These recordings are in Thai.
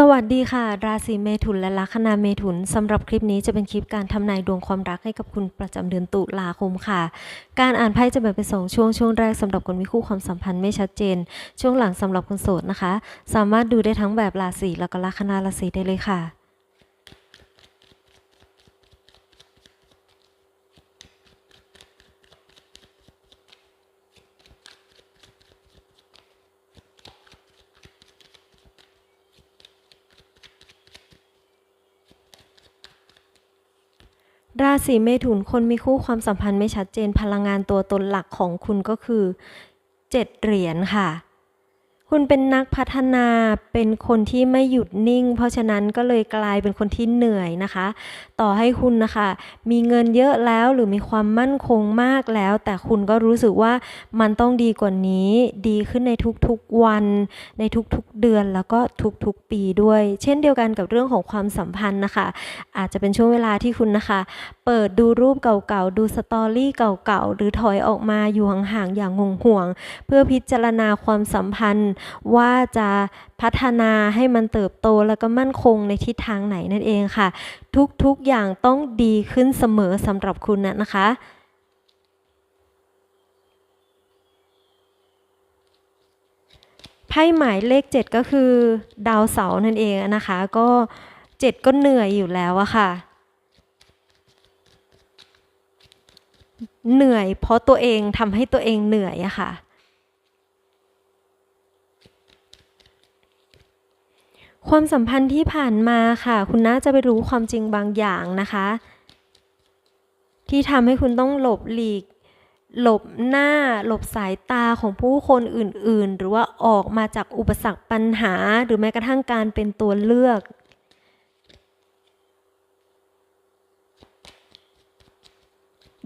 สวัสดีค่ะ ราศีเมถุนและลัคนาเมถุนสำหรับคลิปนี้จะเป็นคลิปการทำนายดวงความรักให้กับคุณประจำเดือนตุลาคมค่ะ การอ่านไพ่จะแบ่งเป็นสองช่วงช่วงแรกสำหรับคนมีคู่ความสัมพันธ์ไม่ชัดเจน ช่วงหลังสำหรับคนโสดนะคะ สามารถดูได้ทั้งแบบราศีแล้วก็ลัคนาราศีได้เลยค่ะ ราศีเมถุนคนมีคู่ความสัมพันธ์ไม่ชัดเจนพลังงานตัวตนหลักของคุณก็คือเจ็ดเหรียญค่ะ คุณเป็นนักพัฒนาเป็นคนที่ไม่หยุดนิ่ง เพราะฉะนั้นก็เลยกลายเป็นคนที่เหนื่อยนะคะ ต่อให้คุณนะคะ มีเงินเยอะแล้วหรือมีความมั่นคงมากแล้ว แต่คุณก็รู้สึกว่ามันต้องดีกว่านี้ ดีขึ้นในทุกๆวัน ในทุกๆเดือนแล้วก็ทุกๆปีด้วย เช่นเดียวกันกับเรื่องของความสัมพันธ์นะคะ อาจจะเป็นช่วงเวลาที่คุณนะคะ เปิดดูรูปเก่าๆ ดูสตอรี่เก่าๆ หรือถอยออกมาอยู่ห่างๆ อย่างห่วงๆ เพื่อพิจารณาความสัมพันธ์ ว่าจะพัฒนาให้มันเติบโตแล้วก็มั่นคงในทิศทางไหนนั่นเองค่ะ ทุกๆ อย่างต้องดีขึ้นเสมอสำหรับคุณนะนะคะไพ่หมายเลข 7 ก็คือ ดาวเสาร์นั่นเองนะคะ ก็ 7 ก็เหนื่อยอยู่แล้วอะค่ะ เหนื่อยเพราะตัวเองทำให้ตัวเองเหนื่อยอะค่ะ ความสัมพันธ์ที่ผ่านมาค่ะ คุณน่าจะไปรู้ความจริงบางอย่างนะคะ ที่ทำให้คุณต้องหลบหลีก หลบหน้า หลบสายตาของผู้คนอื่นๆ หรือว่าออกมาจากอุปสรรคปัญหา หรือแม้กระทั่งการเป็นตัวเลือก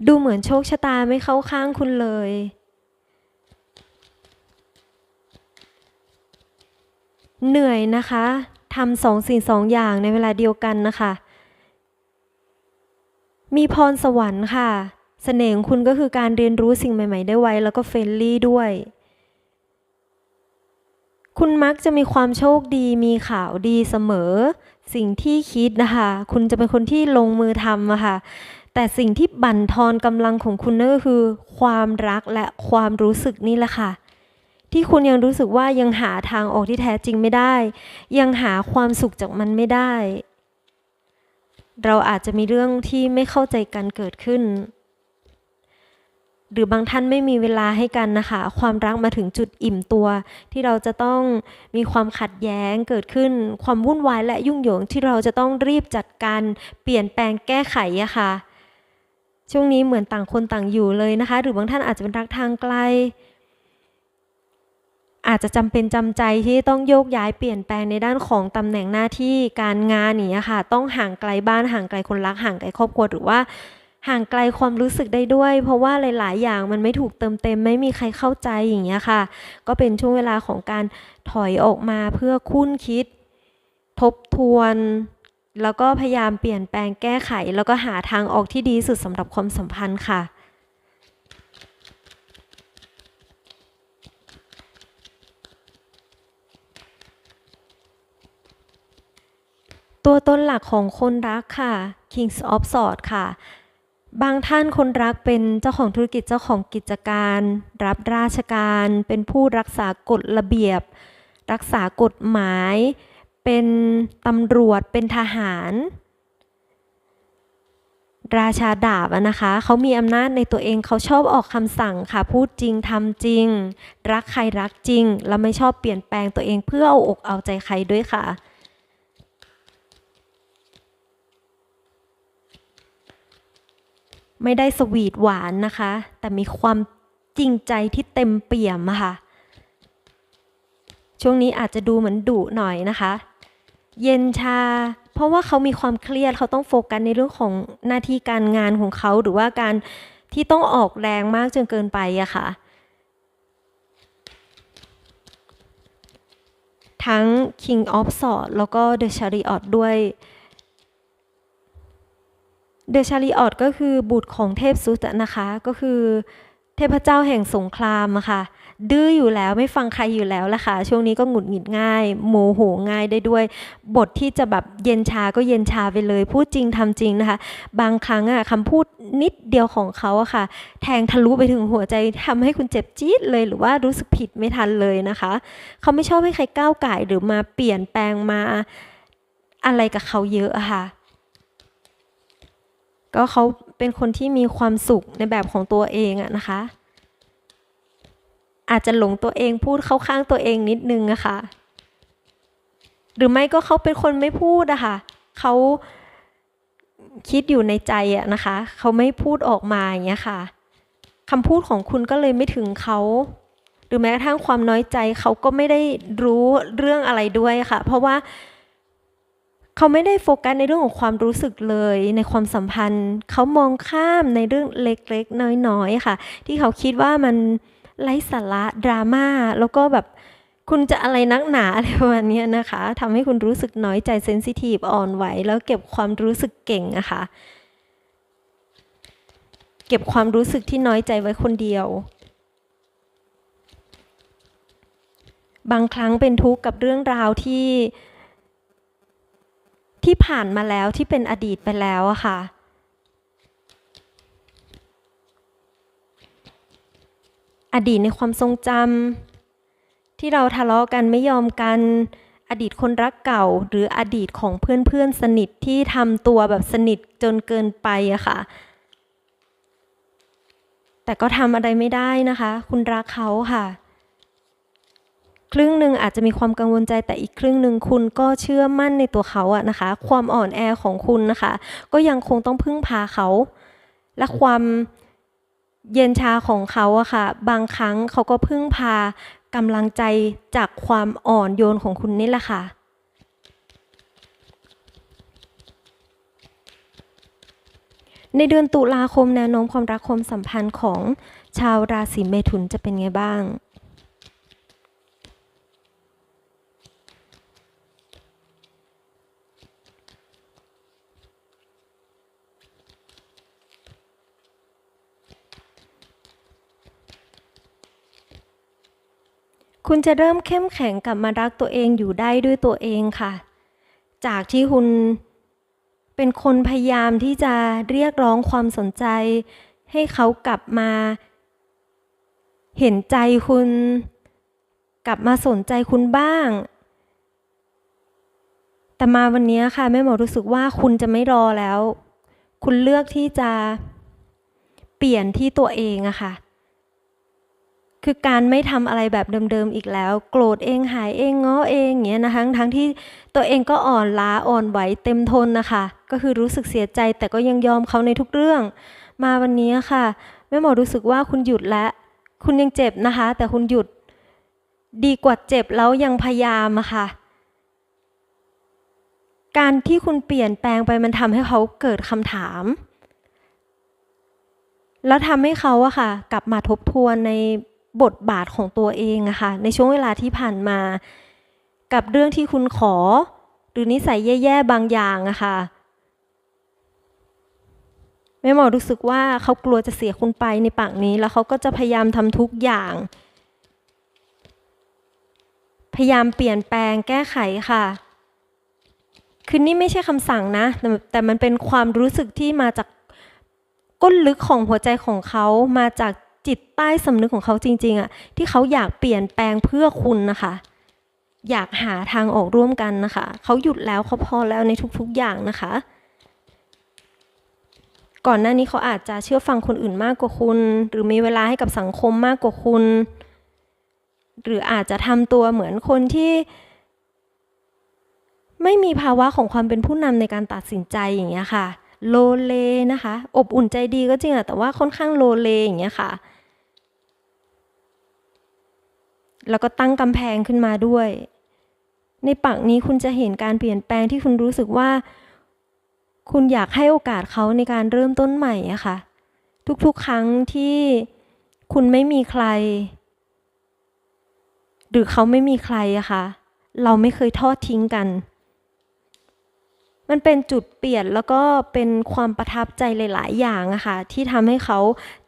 ดูเหมือนโชคชะตาไม่เข้าข้างคุณเลย เหนื่อยนะคะทำสองสิ่งสองอย่างในเวลาเดียวกันนะคะ มีพรสวรรค์ค่ะเสน่ห์ของคุณก็คือการเรียนรู้สิ่งใหม่ ๆ ได้ไวแล้วก็เฟรนลี่ด้วย คุณมักจะมีความโชคดีมีข่าวดีเสมอ สิ่งที่คิดนะคะ คุณจะเป็นคนที่ลงมือทำอะค่ะ แต่สิ่งที่บั่นทอนกำลังของคุณนั่นก็คือ ความรักและความรู้สึกนี่แหละค่ะ ที่คุณยังรู้สึกว่ายังหาทางออกที่แท้จริงไม่ได้ ยังหาความสุขจากมันไม่ได้ เราอาจจะมีเรื่องที่ไม่เข้าใจกันเกิดขึ้น หรือบางท่านไม่มีเวลาให้กันนะคะ ความรักมาถึงจุดอิ่มตัว ที่เราจะต้องมีความขัดแย้งเกิดขึ้น ความวุ่นวายและยุ่งเหยิงที่เราจะต้องรีบจัดการเปลี่ยนแปลงแก้ไขอะค่ะ ช่วงนี้เหมือนต่างคนต่างอยู่เลยนะคะ หรือบางท่านอาจจะเป็นรักทางไกล อาจจะจำเป็นจำใจที่ต้องโยกย้ายเปลี่ยนแปลงในด้านของตำแหน่งหน้าที่การงานอย่างนี้ค่ะ ต้องห่างไกลบ้านห่างไกลคนรักห่างไกลครอบครัวหรือว่าห่างไกลความรู้สึกได้ด้วย เพราะว่าหลาย ๆ อย่างมันไม่ถูกเติมเต็ม ไม่มีใครเข้าใจอย่างเงี้ยค่ะ ก็เป็นช่วงเวลาของการถอยออกมาเพื่อคุ้นคิด ทบทวน แล้วก็พยายามเปลี่ยนแปลงแก้ไข แล้วก็หาทางออกที่ดีสุดสำหรับความสัมพันธ์ค่ะ ตัวต้นหลักของคนรักค่ะ Kings of Swords ค่ะ บางท่านคนรักเป็นเจ้าของธุรกิจเจ้าของกิจการ รับราชการ เป็นผู้รักษากฎระเบียบ รักษากฎหมาย เป็นตำรวจเป็นทหาร ราชาดาบนะคะเขามีอำนาจในตัวเองเขาชอบออกคำสั่งค่ะพูดจริงทำจริง รักใครรักจริง แล้วไม่ชอบเปลี่ยนแปลงตัวเองเพื่อเอาอกเอาใจใครด้วยค่ะไม่ได้สวีทหวานนะคะ แต่มีความจริงใจที่เต็มเปี่ยมค่ะ ช่วงนี้อาจจะดูเหมือนดุหน่อยนะคะ เย็นชา เพราะว่าเขามีความเครียดเขาต้องโฟกัสในเรื่องของหน้าที่การงานของเขาหรือว่าการที่ต้องออกแรงมากจนเกินไปอะค่ะ ทั้ง King of Swords แล้วก็ The Chariot ด้วยเดอะชาริออตก็คือบุตรของเทพซุตนะคะ ก็คือเททพเจ้าแห่งสงครามอะค่ะ ดื้ออยู่แล้วไม่ฟังใครอยู่แล้วล่ะค่ะ ช่วงนี้ก็หงุดหงิดง่าย โมโหง่ายได้ด้วย บทที่จะแบบเย็นชาก็เย็นชาไปเลย พูดจริงทำจริงนะคะ บางครั้งอะคำพูดนิดเดียวของเขาอะค่ะ แทงทะลุไปถึงหัวใจทำให้คุณเจ็บจี๊ดเลยหรือว่ารู้สึกผิดไม่ทันเลยนะคะ เขาไม่ชอบให้ใครก้าวไก่หรือมาเปลี่ยนแปลงมาอะไรกับเขาเยอะอะค่ะ ก็เขาเป็นคนที่มีความสุขในแบบของตัวเองอะนะคะ อาจจะหลงตัวเองพูดเข้าข้างตัวเองนิดนึงอะค่ะ หรือไม่ก็เขาเป็นคนไม่พูดอะค่ะเขาคิดอยู่ในใจอะนะคะ เขาไม่พูดออกมาอย่างเงี้ยค่ะคำพูดของคุณก็เลยไม่ถึงเขา หรือแม้กระทั่งความน้อยใจเขาก็ไม่ได้รู้เรื่องอะไรด้วยค่ะ เพราะว่าเขาไม่ได้โฟกัสในเรื่องของความรู้สึกเลยในความสัมพันธ์ เขามองข้ามในเรื่องเล็กๆ น้อยๆค่ะ ที่เขาคิดว่ามัน ไร้สาระดราม่าแล้วก็แบบคุณจะอะไรนักหนาอะไรประมาณนี้นะคะทำให้คุณรู้สึกน้อยใจเซนซิทีฟอ่อนไหวแล้วเก็บความรู้สึกเก่งอะคะ่ะเก็บความรู้สึกที่น้อยใจไว้คนเดียว บางครั้งเป็นทุกข์กับเรื่องราวที่ ที่ผ่านมาแล้วที่เป็นอดีตไปแล้วอะค่ะ อดีตในความทรงจำที่เราทะเลาะกันไม่ยอมกัน อดีตคนรักเก่า หรืออดีตของเพื่อนๆสนิทที่ทำตัวแบบสนิทจนเกินไปอะค่ะ แต่ก็ทำอะไรไม่ได้นะคะ คุณรักเขาค่ะ ครึ่งหนึ่งอาจจะมีความกังวลใจแต่อีกครึ่งหนึ่งคุณก็เชื่อมั่นในตัวเขาอะนะคะ ความอ่อนแอของคุณนะคะ ก็ยังคงต้องพึ่งพาเขา และความ เย็นชาของเขาอะค่ะ บางครั้งเขาก็พึ่งพากำลังใจจากความอ่อนโยนของคุณนี่แหละค่ะในเดือนตุลาคมแนวโน้มความรักความสัมพันธ์ของชาวราศีเมถุนจะเป็นไงบ้าง คุณจะเริ่มเข้มแข็งกลับมารักตัวเองอยู่ได้ด้วยตัวเองค่ะ จากที่คุณเป็นคนพยายามที่จะเรียกร้องความสนใจ ให้เขากลับมา เห็นใจคุณ กลับมาสนใจคุณบ้าง แต่มาวันนี้ค่ะแม่หมอรู้สึกว่าคุณจะไม่รอแล้ว คุณเลือกที่จะเปลี่ยนที่ตัวเองอะค่ะ คือการไม่ทำอะไรแบบเดิมๆอีกแล้ว โกรธเองหายเองง้อเองอย่างเงี้ยนะคะทั้งที่ตัวเองก็อ่อนล้าอ่อนไหวเต็มทนนะคะก็คือรู้สึกเสียใจแต่ก็ยังยอมเขาในทุกเรื่อง มาวันนี้ค่ะแม่หมอรู้สึกว่าคุณหยุดแล้ว คุณยังเจ็บนะคะ แต่คุณหยุดดีกว่าเจ็บแล้วยังพยายามอะค่ะ การที่คุณเปลี่ยนแปลงไปมันทำให้เขาเกิดคำถาม แล้วทำให้เขาอะค่ะ กลับมาทบทวนใน บทบาทของตัวเองอะค่ะในช่วงเวลาที่ผ่านมา กับเรื่องที่คุณขอ หรือนิสัยแย่ๆบางอย่างอะค่ะแม่หมอรู้สึกว่าเขากลัวจะเสียคุณไปในปากนี้ แล้วเขาก็จะพยายามทำทุกอย่าง พยายามเปลี่ยนแปลงแก้ไขค่ะ คือนี่ไม่ใช่คำสั่งนะ แต่แต่มันเป็นความรู้สึกที่มาจากก้นลึกของหัวใจของเขามาจาก จิตใต้สำนึกของเขาจริง ๆอะที่เขาอยากเปลี่ยนแปลงเพื่อคุณนะคะ อยากหาทางออกร่วมกันนะคะ เขาหยุดแล้วเขาพอแล้วในทุกๆอย่างนะคะ ก่อนหน้านี้เขาอาจจะเชื่อฟังคนอื่นมากกว่าคุณ หรือมีเวลาให้กับสังคมมากกว่าคุณ หรืออาจจะทำตัวเหมือนคนที่ไม่มีภาวะของความเป็นผู้นำในการตัดสินใจอย่างเงี้ยค่ะ โลเลนะคะ อบอุ่นใจดีก็จริงอะแต่ว่าค่อนข้างโลเลอย่างเงี้ยค่ะ แล้วก็ตั้งกำแพงขึ้นมาด้วย ในปักนี้คุณจะเห็นการเปลี่ยนแปลงที่คุณรู้สึกว่า คุณอยากให้โอกาสเขาในการเริ่มต้นใหม่อะค่ะ ทุกๆครั้งที่คุณไม่มีใคร หรือเขาไม่มีใครอะค่ะ เราไม่เคยทอดทิ้งกัน มันเป็นจุดเปลี่ยนแล้วก็เป็นความประทับใจหลาย ๆ อย่างอะค่ะที่ทำให้เขา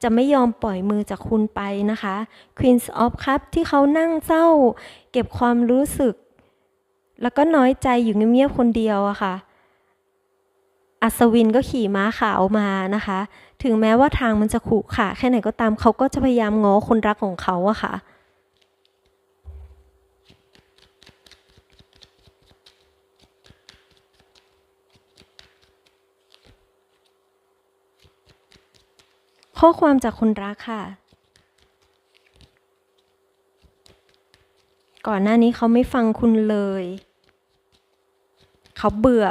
จะไม่ยอมปล่อยมือจากคุณไปนะคะ Queens of Cup ที่เขานั่งเศร้า เก็บความรู้สึก แล้วก็น้อยใจอยู่เงียบๆคนเดียวอะค่ะอัศวินก็ขี่ม้าขาวมานะคะ ถึงแม้ว่าทางมันจะขรุขระแค่ไหนก็ตามเขาก็จะพยายามง้อคนรักของเขาอะค่ะ ข้อความจากคนรักค่ะ ก่อนหน้านี้เขาไม่ฟังคุณเลย เขาเบื่อ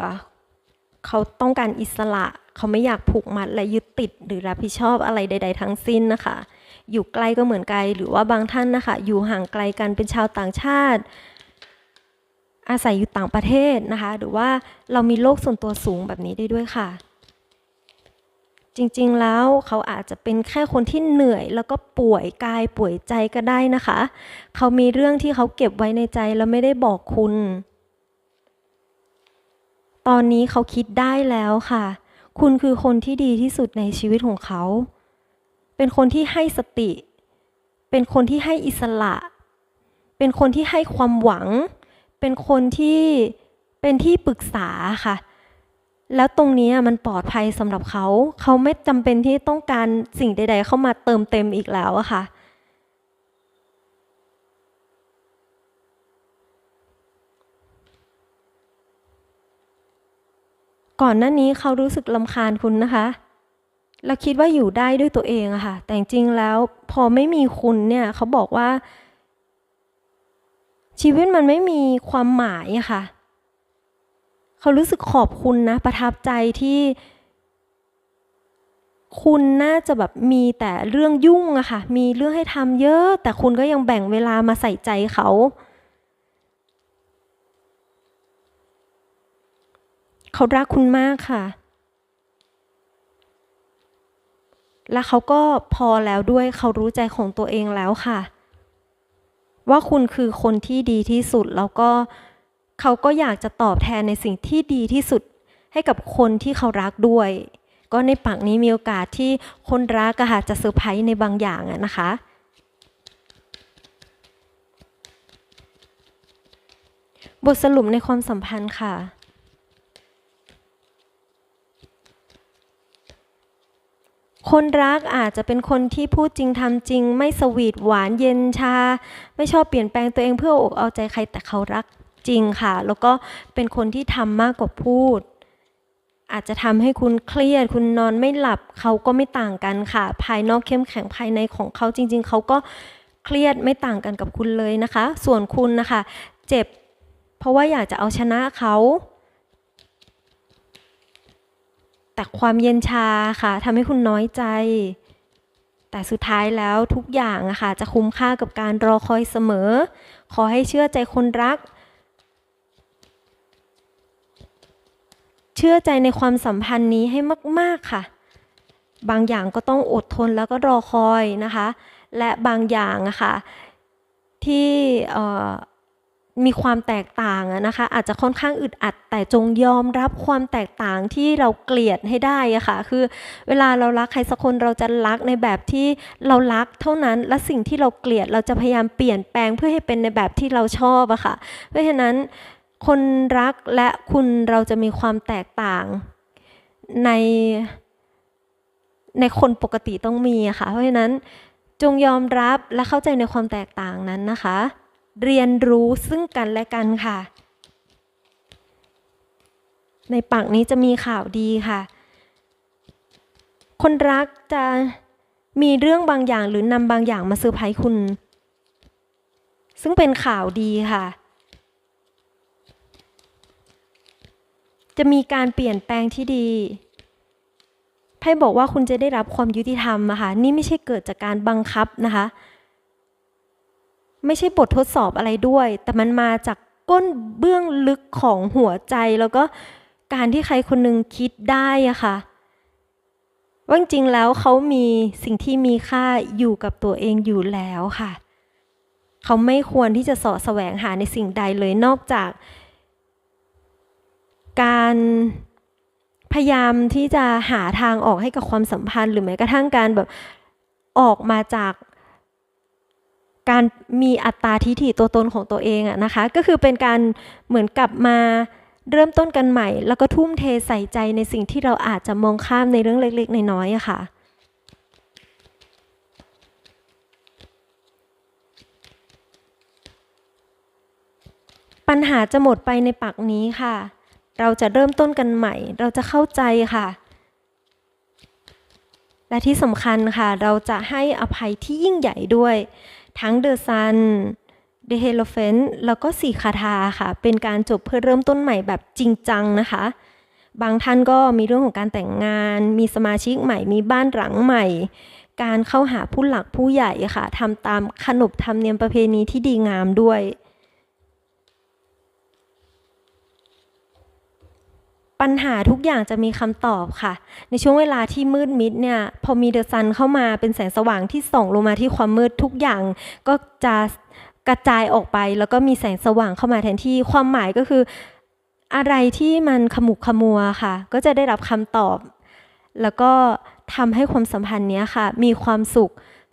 เขาต้องการอิสระ เขาไม่อยากผูกมัดและยึดติดหรือรับผิดชอบอะไรใด ๆ ทั้งสิ้นนะคะ อยู่ไกลก็เหมือนไกล หรือว่าบางท่านนะคะ อยู่ห่างไกลกันเป็นชาวต่างชาติอาศัยอยู่ต่างประเทศนะคะ หรือว่าเรามีโลกส่วนตัวสูงแบบนี้ได้ด้วยค่ะ จริงๆแล้วเขาอาจจะเป็นแค่คนที่เหนื่อย แล้วก็ป่วยกายป่วยใจก็ได้นะคะ เขามีเรื่องที่เขาเก็บไว้ในใจแล้วไม่ได้บอกคุณ ตอนนี้เขาคิดได้แล้วค่ะ คุณคือคนที่ดีที่สุดในชีวิตของเขา เป็นคนที่ให้สติ เป็นคนที่ให้อิสระ เป็นคนที่ให้ความหวัง เป็นคนที่เป็นที่ปรึกษาค่ะ แล้วตรงนี้มันปลอดภัยสำหรับเขา เขาไม่จำเป็นที่ต้องการสิ่งใด ๆ เข้ามาเติมเต็มอีกแล้วอะค่ะ ก่อนหน้านี้เขารู้สึกลำคาญคุณนะคะ แล้วคิดว่าอยู่ได้ด้วยตัวเองอะค่ะ แต่จริงๆแล้วพอไม่มีคุณเนี่ยเขาบอกว่า ชีวิตมันไม่มีความหมายอะค่ะ เขารู้สึกขอบคุณนะ ประทับใจที่ คุณน่าจะแบบมีแต่เรื่องยุ่งอะค่ะ มีเรื่องให้ทำเยอะ แต่คุณก็ยังแบ่งเวลามาใส่ใจเขา เขารักคุณมากค่ะ และเขาก็พอแล้วด้วยเขารู้ใจของตัวเองแล้วค่ะ ว่าคุณคือคนที่ดีที่สุดแล้วก็เขาก็อยากจะตอบแทนในสิ่งที่ดีที่สุดให้กับคนที่เขารักด้วย ก็ในปักนี้มีโอกาสที่คนรักค่ะจะเซอร์ไพรส์ในบางอย่างนะคะบทสรุปในความสัมพันธ์ค่ะ คนรักอาจจะเป็นคนที่พูดจริงทำจริง ไม่สวีทหวานเย็นชา ไม่ชอบเปลี่ยนแปลงตัวเองเพื่ออกเอาใจใครแต่เขารัก จริงค่ะ แล้วก็เป็นคนที่ทำมากกว่าพูด อาจจะทำให้คุณเครียด คุณนอนไม่หลับเขาก็ไม่ต่างกันค่ะ ภายนอกเข้มแข็งภายในของเขาจริง ๆเขาก็เครียดไม่ต่างกันกับคุณเลยนะคะ ส่วนคุณนะคะ เจ็บ เพราะว่าอยากจะเอาชนะเขาแต่ความเย็นชาค่ะทำให้คุณน้อยใจ แต่สุดท้ายแล้วทุกอย่างอะค่ะจะคุ้มค่ากับการรอคอยเสมอ ขอให้เชื่อใจคนรัก ชื่อใจในความสัมพันธ์นี้ให้มาก ๆ ค่ะ บางอย่างก็ต้องอดทนแล้วก็รอคอยนะคะ และบางอย่างอะค่ะที่มีความแตกต่างนะคะ อาจจะค่อนข้างอึดอัด แต่จงยอมรับความแตกต่างที่เราเกลียดให้ได้ะค่ะ คือเวลาเรารักใครสักคนเราจะรักในแบบที่เรารักเท่านั้นและสิ่งที่เราเกลียดเราจะพยายามเปลี่ยนแปลงเพื่อให้เป็นในแบบที่เราชอบอะค่ะ เพราะฉะนั้น คนรักและคุณเราจะมีความแตกต่างในในคนปกติต้องมีค่ะ เพราะฉะนั้นจงยอมรับและเข้าใจในความแตกต่างนั้นนะคะ เรียนรู้ซึ่งกันและกันค่ะ ในปักนี้จะมีข่าวดีค่ะ คนรักจะมีเรื่องบางอย่างหรือนำบางอย่างมาเซอร์ไพรส์คุณ ซึ่งเป็นข่าวดีค่ะ จะมีการเปลี่ยนแปลงที่ดีไพ่บอกว่าคุณจะได้รับความยุติธรรมอะค่ะนี่ไม่ใช่เกิดจากการบังคับนะคะ ไม่ใช่บททดสอบอะไรด้วย แต่มันมาจากก้นเบื้องลึกของหัวใจแล้วก็การที่ใครคนหนึ่งคิดได้อะค่ะว่าจริงแล้วเขามีสิ่งที่มีค่าอยู่กับตัวเองอยู่แล้วค่ะ เขาไม่ควรที่จะสาะแสวงหาในสิ่งใดเลยนอกจาก การพยายามที่จะหาทางออกให้กับความสัมพันธ์ หรือแม้กระทั่งการแบบออกมาจากการมีอัตตาทิฐิตัวตนของตัวเองอะนะคะ ก็คือเป็นการเหมือนกลับมาเริ่มต้นกันใหม่ แล้วก็ทุ่มเทใส่ใจในสิ่งที่เราอาจจะมองข้ามในเรื่องเล็ก ๆ น้อยๆอะค่ะ ปัญหาจะหมดไปในปักนี้ค่ะ เราจะเริ่มต้นกันใหม่ เราจะเข้าใจค่ะ และที่สำคัญค่ะ เราจะให้อภัยที่ยิ่งใหญ่ด้วย ทั้งเดอะซันเดเฮโลเฟนแล้วก็สี่คาถาค่ะ เป็นการจบเพื่อเริ่มต้นใหม่แบบจริงจังนะคะ บางท่านก็มีเรื่องของการแต่งงาน มีสมาชิกใหม่ มีบ้านหลังใหม่ การเข้าหาผู้หลักผู้ใหญ่ค่ะทำตามขนบธรรมเนียมประเพณีที่ดีงามด้วย ปัญหาทุกอย่างจะมีคำตอบค่ะ ในช่วงเวลาที่มืดมิดเนี่ย พอมีเดอะซันเข้ามาเป็นแสงสว่างที่ส่องลงมาที่ความมืดทุกอย่างก็จะกระจายออกไป แล้วก็มีแสงสว่างเข้ามาแทนที่ความหมายก็คือ อะไรที่มันขมุกขมัวค่ะ ก็จะได้รับคำตอบ แล้วก็ทำให้ความสัมพันธ์เนี้ยค่ะ มีความสุข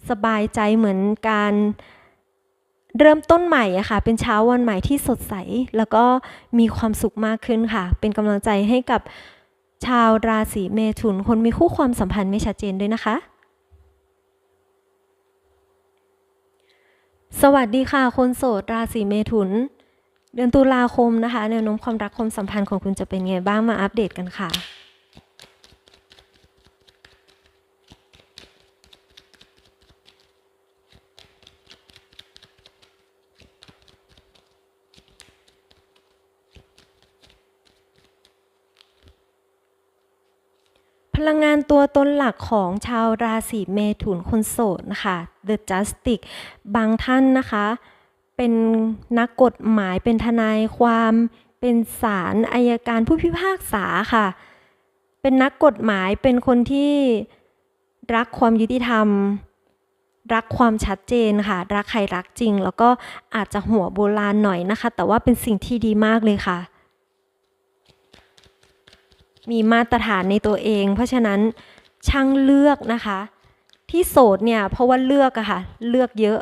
สบายใจเหมือนการ เริ่มต้นใหม่อะค่ะ เป็นเช้าวันใหม่ที่สดใส แล้วก็มีความสุขมากขึ้นค่ะ เป็นกำลังใจให้กับชาวราศีเมถุน คนมีคู่ความสัมพันธ์ไม่ชัดเจนด้วยนะคะ สวัสดีค่ะ คนโสดราศีเมถุน เดือนตุลาคมนะคะ แนวโน้มความรักความสัมพันธ์ของคุณจะเป็นไงบ้างมาอัปเดตกันค่ะ พลังงานตัวตนหลักของชาวราศีเมถุนคนโสดนะคะ The Justice บางท่านนะคะ เป็นนักกฎหมายเป็นทนายความเป็นศาลอายการผู้พิพากษาค่ะ เป็นนักกฎหมายเป็นคนที่รักความยุติธรรม รักความชัดเจนค่ะ รักใครรักจริง แล้วก็อาจจะหัวโบราณหน่อยนะคะ แต่ว่าเป็นสิ่งที่ดีมากเลยค่ะ มีมาตรฐานในตัวเอง เพราะฉะนั้นช่างเลือกนะคะ ที่โสดเนี่ยเพราะว่าเลือกอะค่ะ เลือกเยอะ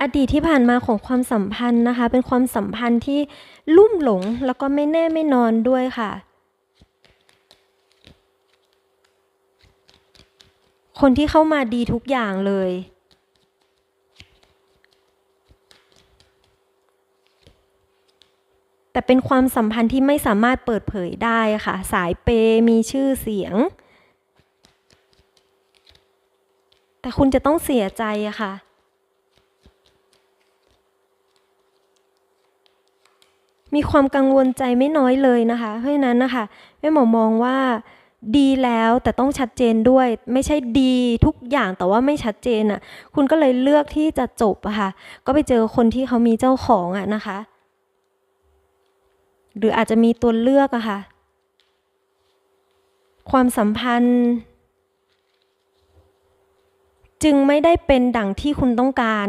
อดีตที่ผ่านมาของความสัมพันธ์นะคะ เป็นความสัมพันธ์ที่ลุ่มหลงแล้วก็ไม่แน่ไม่นอนด้วยค่ะ คนที่เข้ามาดีทุกอย่างเลย แต่เป็นความสัมพันธ์ที่ไม่สามารถเปิดเผยได้ค่ะ สายเปมีชื่อเสียง แต่คุณจะต้องเสียใจอะค่ะ มีความกังวลใจไม่น้อยเลยนะคะ เพราะฉะนั้นนะคะแม่หมอมองว่าดีแล้วแต่ต้องชัดเจนด้วย ไม่ใช่ดีทุกอย่างแต่ว่าไม่ชัดเจนอะ่ะ คุณก็เลยเลือกที่จะจบอะค่ะ ก็ไปเจอคนที่เขามีเจ้าของอะนะคะ หรืออาจจะมีตัวเลือกอะค่ะ ความสัมพันธ์ จึงไม่ได้เป็นดังที่คุณต้องการ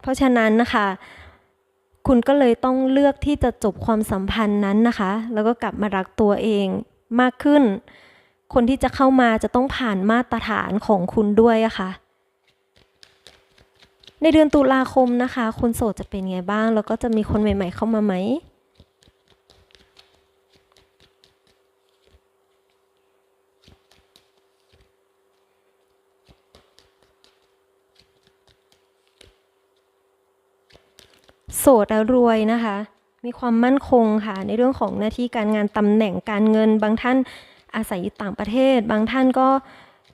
เพราะฉะนั้นนะคะ คุณก็เลยต้องเลือกที่จะจบความสัมพันธ์นั้นนะคะ แล้วก็กลับมารักตัวเองมากขึ้น คนที่จะเข้ามาจะต้องผ่านมาตรฐานของคุณด้วยอะคะ่ะในเดือนตุลาคมนะคะ คุณโสดจะเป็นไงบ้าง แล้วก็จะมีคนใหม่ ๆ เข้ามาไหม โสดแล้วรวยนะคะ มีความมั่นคงค่ะ ในเรื่องของหน้าที่การงานตำแหน่งการเงิน บางท่านอาศัยอยู่ต่างประเทศ บางท่านก็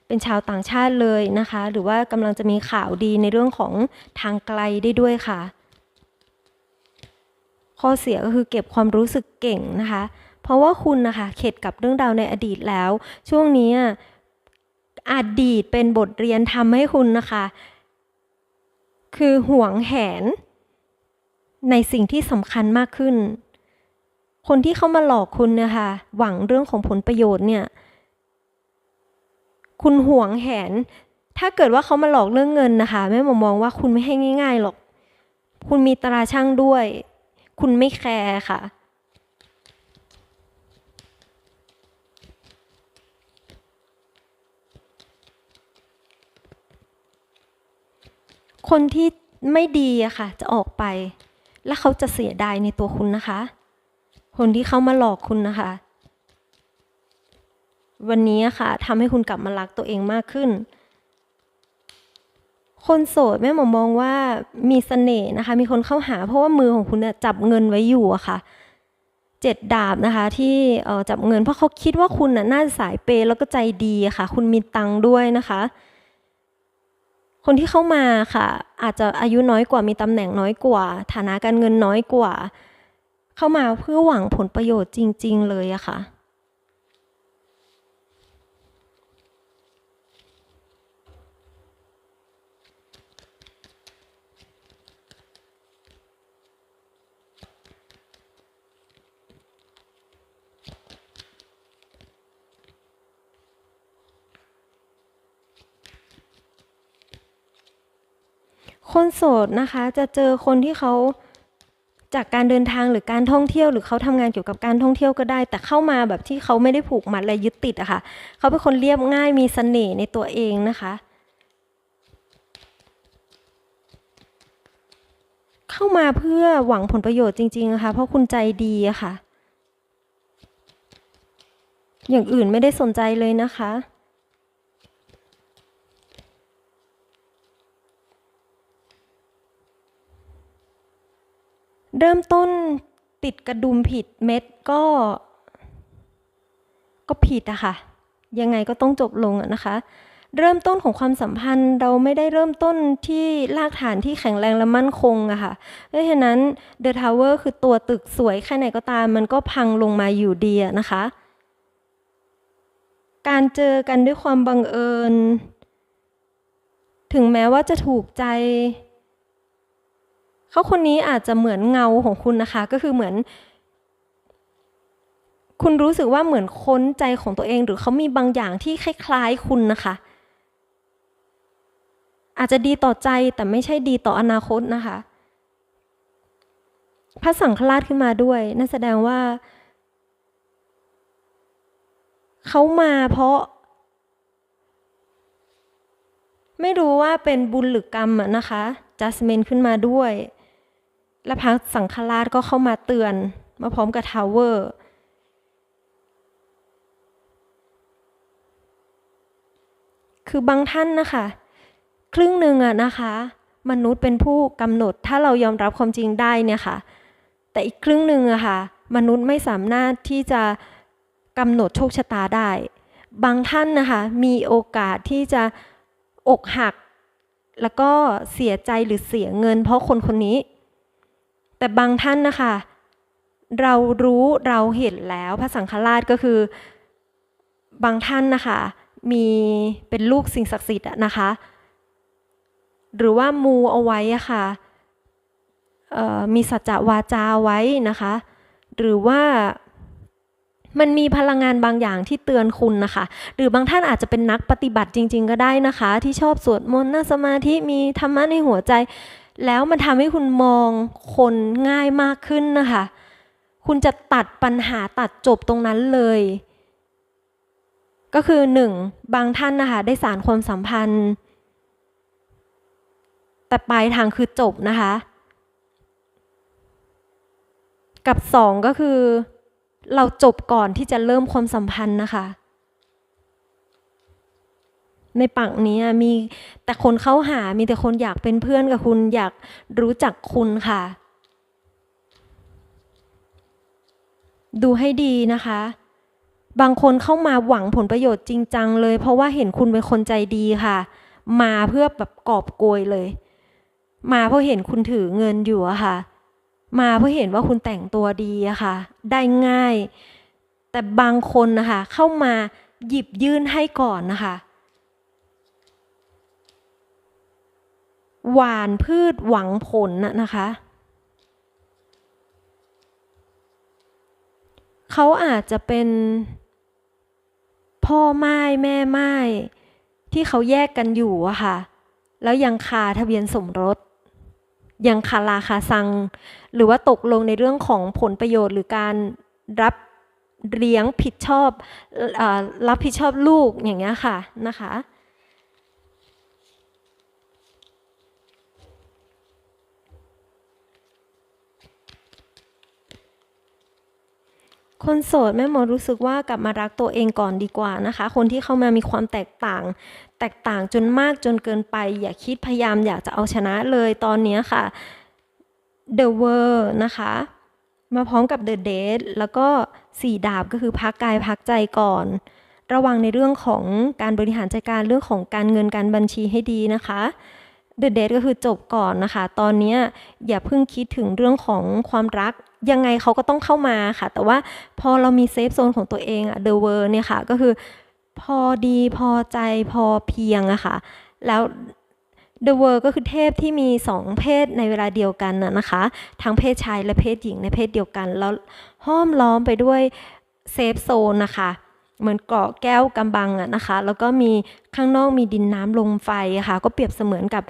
เป็นชาวต่างชาติเลยนะคะ หรือว่ากำลังจะมีข่าวดีในเรื่องของทางไกลได้ด้วยค่ะ ข้อเสียก็คือเก็บความรู้สึกเก่งนะคะ เพราะว่าคุณนะคะเข็ดกับเรื่องราวในอดีตแล้ว ช่วงนี้อดีตเป็นบทเรียนทำให้คุณนะคะ คือห่วงแหน ในสิ่งที่สำคัญมากขึ้น คนที่เข้ามาหลอกคุณนี่ยค่ะหวังเรื่องของผลประโยชน์เนี่ย คุณห่วงแหน ถ้าเกิดว่าเขามาหลอกเรื่องเงินนะคะแม่หมอมองว่าคุณไม่ให้ง่าย ๆหรอก คุณมีตราช่างด้วย คุณไม่แคร์ค่ะคนที่ไม่ดีอะค่ะ จะออกไป แล้วเขาจะเสียดายในตัวคุณนะคะ คนที่เข้ามาหลอกคุณนะคะ วันนี้ค่ะทำให้คุณกลับมารักตัวเองมากขึ้น คนโสดแม่หมอมองว่ามีเสน่ห์นะคะ มีคนเข้าหาเพราะว่ามือของคุณจับเงินไว้อยู่อะค่ะเจ็ดดาบนะคะที่จับเงินเพราะเขาคิดว่าคุณน่ะน่าจะสายเปย์แล้วก็ใจดีค่ะ คุณมีตังค์ด้วยนะคะ คนที่เข้ามาค่ะ อาจจะอายุน้อยกว่ามีตำแหน่งน้อยกว่า ฐานะการเงินน้อยกว่า เข้ามาเพื่อหวังผลประโยชน์จริง ๆ เลยอะค่ะ คนโสดนะคะจะเจอคนที่เขาจากการเดินทางหรือการท่องเที่ยว หรือเขาทำงานเกี่ยวกับการท่องเที่ยวก็ได้ แต่เข้ามาแบบที่เขาไม่ได้ผูกมัดและยึดติดอะค่ะเขาเป็นคนเรียบง่ายมีเสน่ห์ในตัวเองนะคะ เข้ามาเพื่อหวังผลประโยชน์จริงๆนะคะเพราะคุณใจดีอะค่ะ อย่างอื่นไม่ได้สนใจเลยนะคะ เริ่มต้นติดกระดุมผิดเม็ดก็ ก็ผิดอะค่ะ ยังไงก็ต้องจบลงอะนะคะ เริ่มต้นของความสัมพันธ์เราไม่ได้เริ่มต้นที่รากฐานที่แข็งแรงและมั่นคงอะค่ะเพราะฉะนั้น The Tower คือตัวตึกสวยแค่ไหนก็ตาม มันก็พังลงมาอยู่ดีอะนะคะ การเจอกันด้วยความบังเอิญ ถึงแม้ว่าจะถูกใจ เขาคนนี้อาจจะเหมือนเงาของคุณนะคะ ก็คือเหมือน คุณรู้สึกว่าเหมือนค้นใจของตัวเอง หรือเขามีบางอย่างที่คล้ายๆคุณนะคะ อาจจะดีต่อใจแต่ไม่ใช่ดีต่ออนาคตนะคะ พระสังฆราชขึ้นมาด้วยนั่นแสดงว่าเขามาเพราะ ไม่รู้ว่าเป็นบุญหรือกรรมนะคะจัสเมนขึ้นมาด้วย และพระสังฆราชก็เข้ามาเตือน มาพร้อมกับทาวเวอร์ คือบางท่านนะคะ ครึ่งหนึ่งอะนะคะ มนุษย์เป็นผู้กำหนดถ้าเรายอมรับความจริงได้เนี่ยค่ะ แต่อีกครึ่งหนึ่งอะค่ะ มนุษย์ไม่สามารถที่จะกำหนดโชคชะตาได้ บางท่านนะคะมีโอกาสที่จะอกหัก แล้วก็เสียใจหรือเสียเงิน เพราะคนคนนี้ แต่บางท่านนะคะ เรารู้เราเห็นแล้วพระสังฆราชก็คือบางท่านนะคะมีเป็นลูกสิ่งศักดิ์สิทธิ์นะคะ หรือว่ามูเอาไว้อะค่ะเอ่อมีสัจจะวาจาไว้นะคะ หรือว่ามันมีพลังงานบางอย่างที่เตือนคุณนะคะ หรือบางท่านอาจจะเป็นนักปฏิบัติจริง ๆ ก็ได้นะคะ ที่ชอบสวดมนต์นั่งสมาธิมีธรรมะในหัวใจ แล้วมันทำให้คุณมองคนง่ายมากขึ้นนะคะ คุณจะตัดปัญหาตัดจบตรงนั้นเลย ก็คือหนึ่งบางท่านนะคะได้สารความสัมพันธ์ แต่ปลายทางคือจบนะคะ กับสองก็คือ เราจบก่อนที่จะเริ่มความสัมพันธ์นะคะ ในปักนี้มีแต่คนเข้าหา มีแต่คนอยากเป็นเพื่อนกับคุณ อยากรู้จักคุณค่ะ ดูให้ดีนะคะ บางคนเข้ามาหวังผลประโยชน์จริงจังเลย เพราะว่าเห็นคุณเป็นคนใจดีค่ะ มาเพื่อแบบกอบโกยเลย มาเพราะเห็นคุณถือเงินอยู่อะค่ะ มาเพราะเห็นว่าคุณแต่งตัวดีอะค่ะ ได้ง่าย แต่บางคนนะคะ เข้ามาหยิบยื่นให้ก่อนนะคะ หวานพืชหวังผลน่ะนะคะ เขาอาจจะเป็น พ่อไม้แม่ไม้ที่เขาแยกกันอยู่อะค่ะ แล้วยังคาทะเบียนสมรส ยังคาราคาซัง หรือว่าตกลงในเรื่องของผลประโยชน์หรือการรับเลี้ยงผิดชอบอรับผิดชอบลูกอย่างเงี้ยค่ะนะคะ คนโสดแม่หมอรู้สึกว่ากลับมารักตัวเองก่อนดีกว่านะคะ คนที่เข้ามามีความแตกต่าง แตกต่างจนมากจนเกินไป อย่าคิดพยายามอยากจะเอาชนะเลยตอนนี้ค่ะ The World นะคะ มาพร้อมกับ The Date แล้วก็สี่ดาบก็คือพักกายพักใจก่อน ระวังในเรื่องของการบริหารจัดการเรื่องของการเงินการบัญชีให้ดีนะคะ The Date ก็คือจบก่อนนะคะ ตอนนี้อย่าเพิ่งคิดถึงเรื่องของความรัก ยังไงเขาก็ต้องเข้ามาค่ะ แต่ว่าพอเรามีเซฟโซนของตัวเองอะ The World เนี่ยค่ะ ก็คือพอดีพอใจพอเพียงอะค่ะ แล้ว The World ก็คือเทพที่มีสองเพศในเวลาเดียวกันน่ะนะคะ ทั้งเพศชายและเพศหญิงในเพศเดียวกัน แล้วห้อมล้อมไปด้วยเซฟโซนนะคะเหมือนเกราะแก้วกำบังอะนะคะ แล้วก็มีข้างนอกมีดินน้ำลมไฟะค่ะ ก็เปรียบเสมือนกับ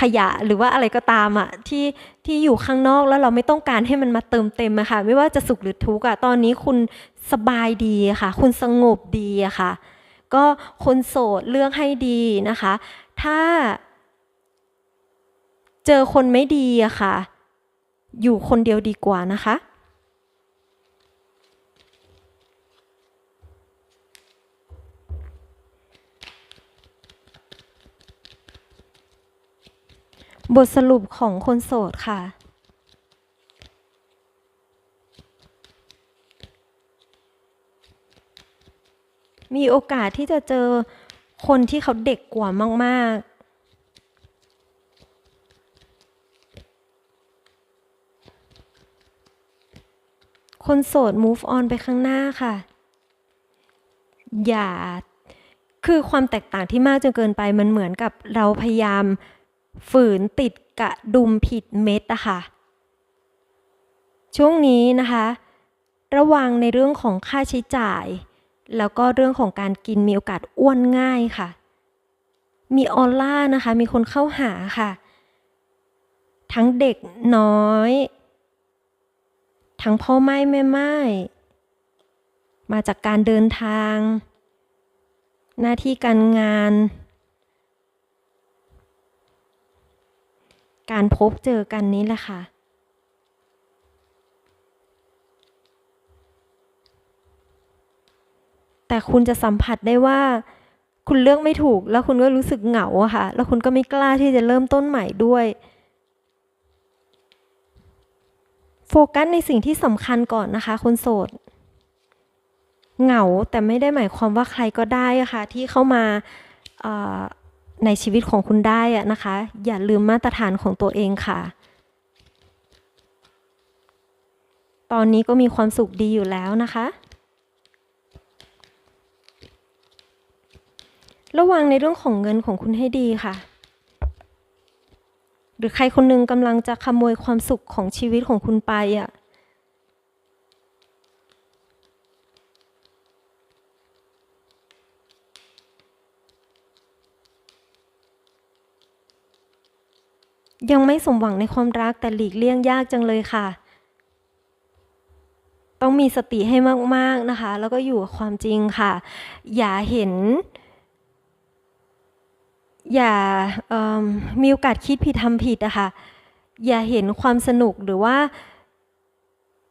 ขยะหรือว่าอะไรก็ตามอะที่ที่อยู่ข้างนอกแล้วเราไม่ต้องการให้มันมาเติมเต็มอะค่ะ ไม่ว่าจะสุขหรือทุกข์อะตอนนี้คุณสบายดีค่ะ คุณสงบดีอะค่ะ ก็คนโสดเลือกให้ดีนะคะ ถ้า เจอคนไม่ดีอะค่ะ อยู่คนเดียวดีกว่านะคะ บทสรุปของคนโสดค่ะ มีโอกาสที่จะเจอคนที่เขาเด็กกว่ามาก ๆ คนโสด move on ไปข้างหน้าค่ะ อย่า คือความแตกต่างที่มากจนเกินไปมันเหมือนกับเราพยายาม ฝืนติดกระดุมผิดเม็ดอะค่ะ ช่วงนี้นะคะ ระวังในเรื่องของค่าใช้จ่าย แล้วก็เรื่องของการกินมีโอกาสอ้วนง่ายค่ะ มีออร่านะคะ มีคนเข้าหาค่ะ ทั้งเด็กน้อย ทั้งพ่อไม้แม่ไม้มาจากการเดินทาง หน้าที่การงาน การพบเจอกันนี้แหละค่ะ แต่คุณจะสัมผัสได้ว่า คุณเลือกไม่ถูก แล้วคุณก็รู้สึกเหงาค่ะ แล้วคุณก็ไม่กล้าที่จะเริ่มต้นใหม่ด้วย โฟกัสในสิ่งที่สำคัญก่อนนะคะ คนโสดเหงาแต่ไม่ได้หมายความว่าใครก็ได้อะค่ะ ที่เข้ามา ในชีวิตของคุณได้อะนะคะ อย่าลืมมาตรฐานของตัวเองค่ะ ตอนนี้ก็มีความสุขดีอยู่แล้วนะคะ ระวังในเรื่องของเงินของคุณให้ดีค่ะ หรือใครคนหนึงกำลังจะขโมยความสุขของชีวิตของคุณไปอะ ยังไม่สมหวังในความรักแต่หลีกเลี่ยงยากจังเลยค่ะ ต้องมีสติให้มากๆนะคะ แล้วก็อยู่กับความจริงค่ะ อย่าเห็น อย่ามมีโอกาสคิดผิดทำผิดอะค่ะอย่าเห็นความสนุกหรือว่า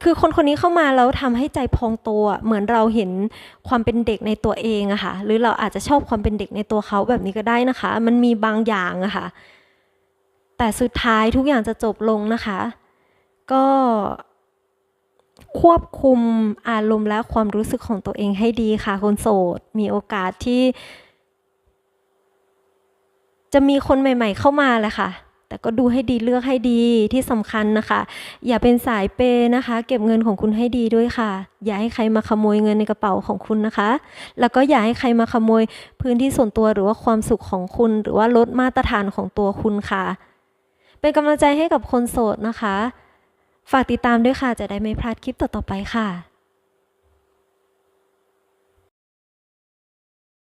คือคนคนนี้เข้ามาแล้วทำให้ใจพองตอะเหมือนเราเห็นความเป็นเด็กในตัวเองอะค่ะ หรือเราอาจจะชอบความเป็นเด็กในตัวเขาแบบนี้ก็ได้นะคะ มันมีบางอย่างอะค่ะ แต่สุดท้ายทุกอย่างจะจบลงนะคะ ก็ควบคุมอารมณ์และความรู้สึกของตัวเองให้ดีค่ะ คนโสด มีโอกาสที่ จะมีคนใหม่ ๆ เข้ามาแหละค่ะ แต่ก็ดูให้ดีเลือกให้ดีที่สำคัญนะคะ อย่าเป็นสายเปย์นะคะ เก็บเงินของคุณให้ดีด้วยค่ะ อย่าให้ใครมาขโมยเงินในกระเป๋าของคุณนะคะ แล้วก็อย่าให้ใครมาขโมยพื้นที่ส่วนตัวหรือว่าความสุขของคุณ หรือว่าลดมาตรฐานของตัวคุณค่ะ เป็นกำลังใจให้กับคนโสดนะคะ ฝากติดตามด้วยค่ะ จะได้ไม่พลาดคลิปต่อๆไปค่ะ